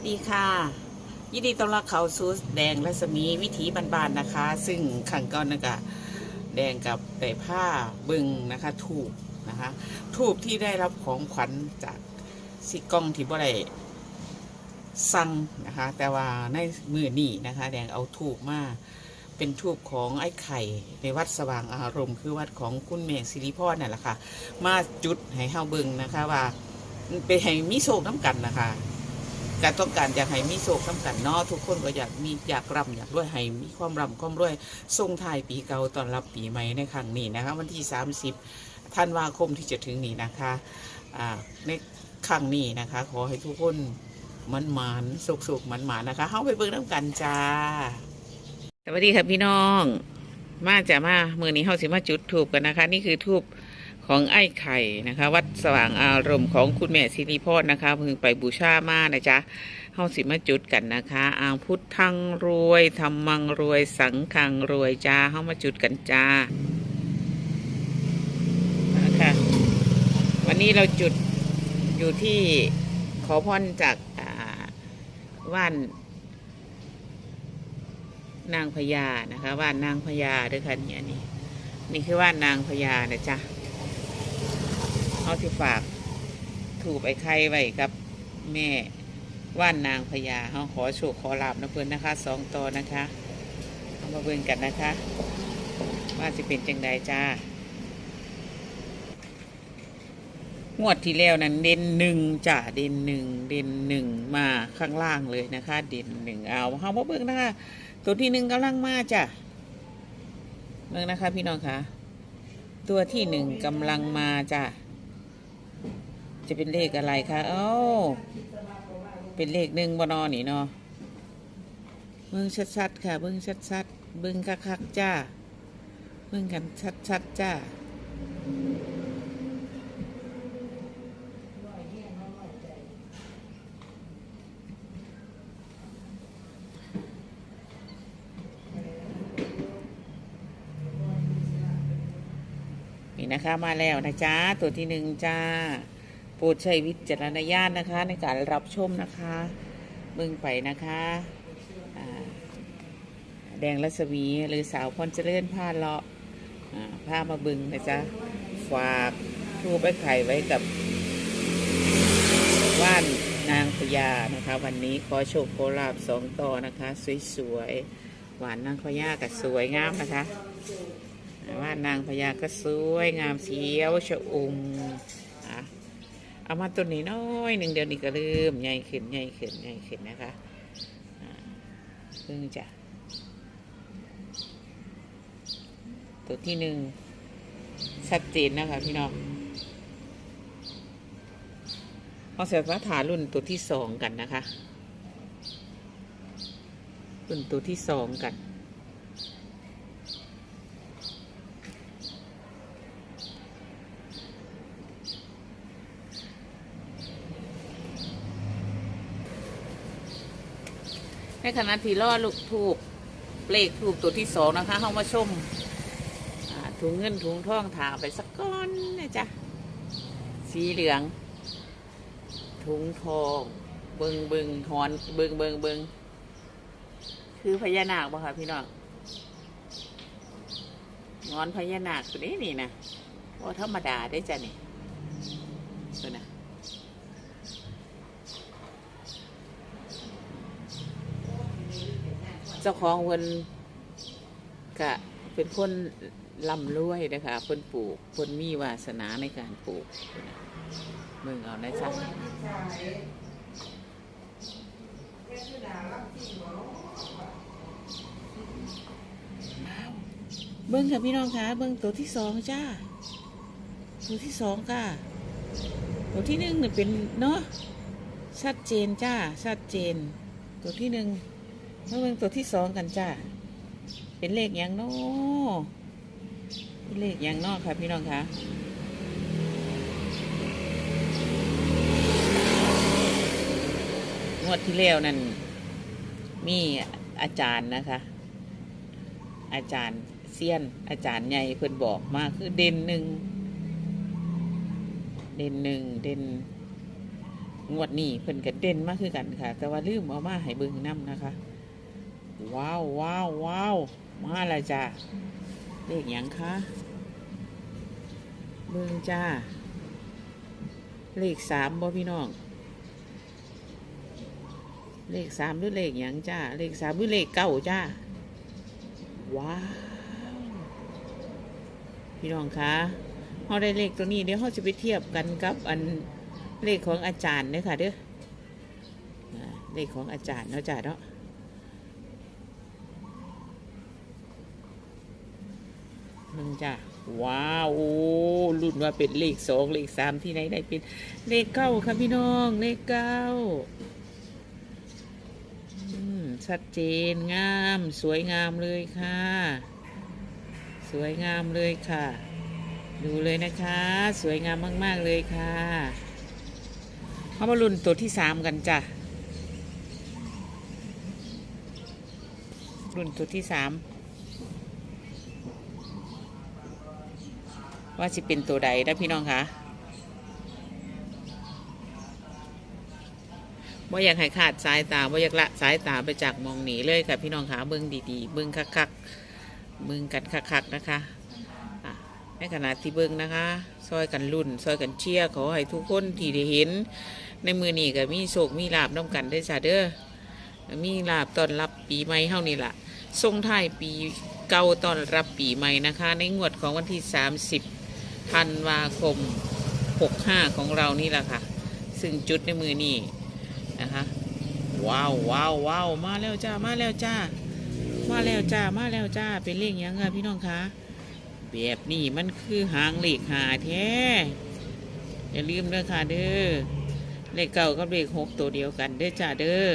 วัสดีค่ะ ยินดีต้อนรับเข้าสู่แดงรัศมีวิถีบานๆนะคะ ซึ่งขังก่อนนะกะแดงกับแต่ผ้าบึงนะคะถูกนะคะถูกที่ได้รับของขวัญจากซิกล้องที่บ่ได้สั่งนะคะ แต่ว่าในมือนี่นะคะ แดงเอาถูกมาเป็นทูบของไอ้ไข่ในวัดสว่างอารมณ์ คือวัดของคุณแม่สิริพรนั่นแหละค่ะ มาจุดให้เฮาเบิงนะคะว่าเป็นให้มีโชคน้ำกันนะคะ การต้องการอยากให้มีโศกน้ำกันเนาะทุกคนก็อยากมีอยากร่ำอยากรวยให้มีความร่ำความรวยส่งทายปีเก่าตอนรับปีใหม่ในครั้งนี้นะคะวันที่ 30ธันวาคมที่จะถึงนี้นะคะในครั้งนี้นะคะ ขอให้ทุกคนมันหมานสุขสุขมันหมานนะคะ เข้าไปเบิ่งน้ำกันจ้าสวัสดีค่ะพี่น้อง มาจะมามือนี้เฮาสิมาจุดทูบกันนะคะ นี่คือทูบ ของไอ้ไข่นะคะ วัดสว่างอารมณ์ของคุณแม่สิริพรนะคะเพิ่งไปบูชามานะจ๊ะเฮาสิมาจุดกันนะคะอางพุทธังรวยธรรมังรวยสังขังรวยจ้าเฮามาจุดกันจ้านะคะวันนี้เราจุดอยู่ที่ขอพรจากว่านนางพญานะคะว่านนางพญาด้วยค่ะเนี่ยนี่นี่คือว่านนางพญานะจ๊ะ เขาที่ฝากถูกไอ้ไข่ไว้กับ แม่ว่านนางพญาเขาขอโชคขอลาบนะเพื่อนนะคะสองตัวนะคะเอามาเบิ่งกันนะคะ ว่าจะเป็นจังใดจ้างวดที่แล้วนั้นเด่นหนึ่งจ้ะเด่นหนึ่งเด่นหนึ่งมาข้างล่างเลยนะคะ เด่นหนึ่งเอาเขามาเบิ่งนะคะ ตัวที่หนึ่งกำลังมาจ้ะเบิ่งนะคะ พี่น้องคะตัวที่หนึ่งกำลังมาจ้ะ จะเป็นเลขอะไรคะเอ้าเป็นเลขหนึ่งบนอนี่เนาะเบิ่งชัดๆค่ะ เบิ่งชัดๆเบิ่งคักๆจ้าเบิ่งกันชัดๆจ้านี่นะคะมาแล้วนะจ๊ะตัวที่หนึ่งจ้า โปรดใช้วิจารณญาณนะคะ ในการรับชมนะคะเบิ่งไปนะคะแดงรัศมีหรือสาวพรเจริญผ้าเลาะผ้ามาบึงนะจ๊ะฝากทูบไปไข่ไว้กับว่านนางพญานะคะ วันนี้ขอโชคขอลาบสองต่อนะคะ สวยๆ หวานนางพญากับสวยงามนะคะว่านนางพญาก็สวยงามเสียวชะอุ่ม เอามาตัวนี้น้อยหนึ่งเดียวนี้ก็เริ่มใหญ่ขึ้นใหญ่ขึ้นใหญ่ขึ้นนะคะเพิ่งจะตัวที่หนึ่งชัดเจนนะคะพี่น้องเอาเสร็จว่าถารุ่นตัวที่สองกันนะคะ รุ่นตัวที่สองกัน ขณะที่ล่อลูกถูกเลขถูกตัวที่สองนะคะเข้ามาชมถุงเงินถุงทองถาไปสักก้อนนะจ๊ะ สีเหลือง ถุงทอง เบิงเบิงหอนเบิงเบิงเบิงคือพญานาคบ่คะพี่น้องงอนพญานาคตัวนี้นี่นะว่าธรรมดาได้จ้ะนี่ตัวนะ เจ้าของเพิ่นกะเป็นคนร่ำรวยนะคะเพิ่นปลูกเพิ่นมีวาสนาในการปลูกเมืองเอาได้จ้ะเบิ้งค่ะพี่น้องคะเบิ้งตัวที่สองจ้า ตัวที่สองค่ะ ตัวที่หนึ่งเนี่ยเป็นเนาะชัดเจนจ้า ชัดเจน ตัวที่หนึ่ง มาเบิ่งตัวที่สองกันจ้าเป็นเลขอย่างนอเป็นเลขอย่างนอค่ะพี่น้องคะงวดที่แล้วนั่นมีอาจารย์นะคะ อาจารย์เซียน อาจารย์ใหญ่เพิ่นบอกมาคือเด่นหนึ่งเด่นหนึ่งเด่นงวดนี้เพิ่นก็เด่นมากคือกันค่ะ แต่ว่าลืมเอามาให้เบิ่งนํนะคะ ว้าวว้าวว้าวมาและจ้าเลขหยังคะเบิ่งจ้า เลขสามบ่พี่น้อง เลขสามหรือเลขหยังจ้า เลขสามหรือเลขเก้าจ้า ว้าวพี่น้องคะเราได้เลขตัวนี้เดี๋ยวเราจะไปเทียบกันกับอันเลขของอาจารย์เด้อค่ะเด้อเลขของอาจารย์เนาะจ้าเนาะ มึงจ้าว้าวโอ้รุ่นว่าเป็นเลขสองเลขสามที่ไหนได้เป็นเลขเก้าค่ะพี่น้องเลขเก้าอืมชัดเจนงาม สวยงามเลยค่ะ สวยงามเลยค่ะ ดูเลยนะคะ สวยงามมาก ๆ เลยค่ะเอามาลุ้นตัวที่สามกันจ้ะรุ่นตัวที่สาม ว่าจะเป็นตัวใดนะพี่น้องคะว่าอยากให้ขาดสายตาว่าอยากละสายตาไปจากมองหนีเลยค่ะพี่น้องคะเบิ้องดีๆเบิ้องคักๆมึงกันคักๆนะคะในขณะที่เบิ้งนะคะ ซอยกันรุ่น ซอยกันเชียร์ขอให้ทุกคนที่ได้เห็น ในมือนี้ก็มีโศกมีลาบน้ำกันได้อจ้าเด้อมีลาบตอนรับปีใหม่เท่านี้ล่ะส่งท้ายปีเก่าตอนรับปีใหม่นะคะ ในงวดของวันที่ 30 ธันวาคม 65 ของเรานี่แหละค่ะ ซึ่งจุดในมือนี้นะคะ ว้าวว้าวว้าวมาแล้วจ้า มาแล้วจ้า มาแล้วจ้า มาแล้วจ้า เป็นเลขยังไงพี่น้องคะ แบบนี้มันคือหางเลขหาแท้ อย่าลืมเด้อค่ะเด้อ เลขเก้ากับเลขหกตัวเดียวกันเด้อจ้าเด้อ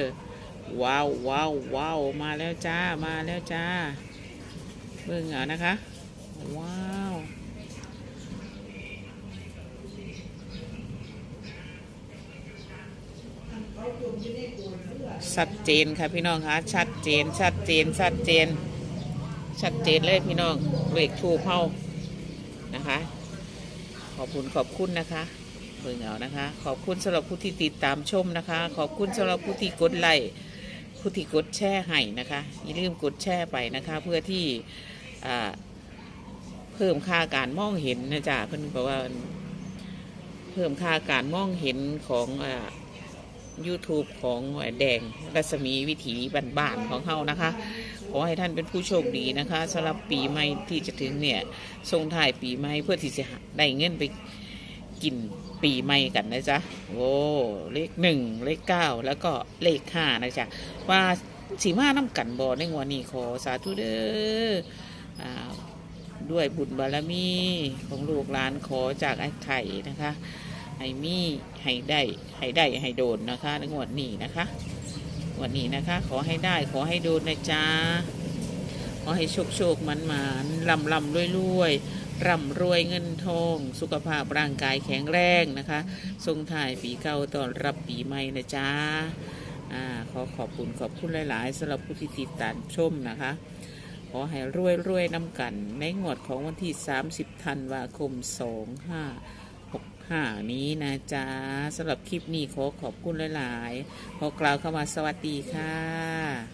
ว้าวว้าวว้าวมาแล้วจ้า มาแล้วจ้า เบิ่งเอานะคะ ว้าว ชัดเจนค่ะพี่น้องคะชัดเจน ชัดเจน ชัดเจน ชัดเจนเลยพี่น้องเลขถูกเฮานะคะ ขอบคุณขอบคุณนะคะเบิ่งเอานะคะ ขอบคุณสำหรับผู้ที่ติดตามชมนะคะ ขอบคุณสำหรับผู้ที่กดไลค์ผู้ที่กดแชร์ให้นะคะอย่าลืมกดแชร์ไปนะคะ เพื่อที่เพิ่มค่าการมองเห็นนะจ๊ะเพิ่นบอกว่าเพิ่มค่าการมองเห็นของอ่า YouTube ของแดงรัศมีวิถีบ้านๆของเขานะคะ ขอให้ท่านเป็นผู้โชคดีนะคะสำหรับปีใหม่ที่จะถึงเนี่ยส่งท้ายปีใหม่เพื่อที่จะได้เงินไปกินปีใหม่กันนะจ๊ะโอ้เลขหนึ่งเลขเก้าแล้วก็เลขห้านะจ๊ะว่าสีมาน้ำกันบอในงวดนี้ขอสาธุเด้ออด้วยบุญบารมีของลูกหลานขอจากไอ้ไข่นะคะ ให้มีให้ได้ให้ได้ให้โดนนะคะในงวดนี้นะคะงวดนี้นะคะ ขอให้ได้ขอให้โดนนะจ๊ะขอให้โชคโชคมันมันลำลำรวยรวยร่ำรวยเงินทอง สุขภาพร่างกายแข็งแรงนะคะทรงถ่ายปีเก่าตอนรับปีใหม่นะจ๊ะอ่าขอขอบคุณขอบคุณหลาย ๆสำหรับผู้ที่ติดตามชมนะคะ ขอให้รวยรวยน้ำกัน ในงวดของวันที่ 30 ธันวาคม 25 65นี้นะจ๊ะสำหรับคลิปนี้ขอขอบคุณหลาย ๆ ขอกล่าวเข้ามาสวัสดีค่ะ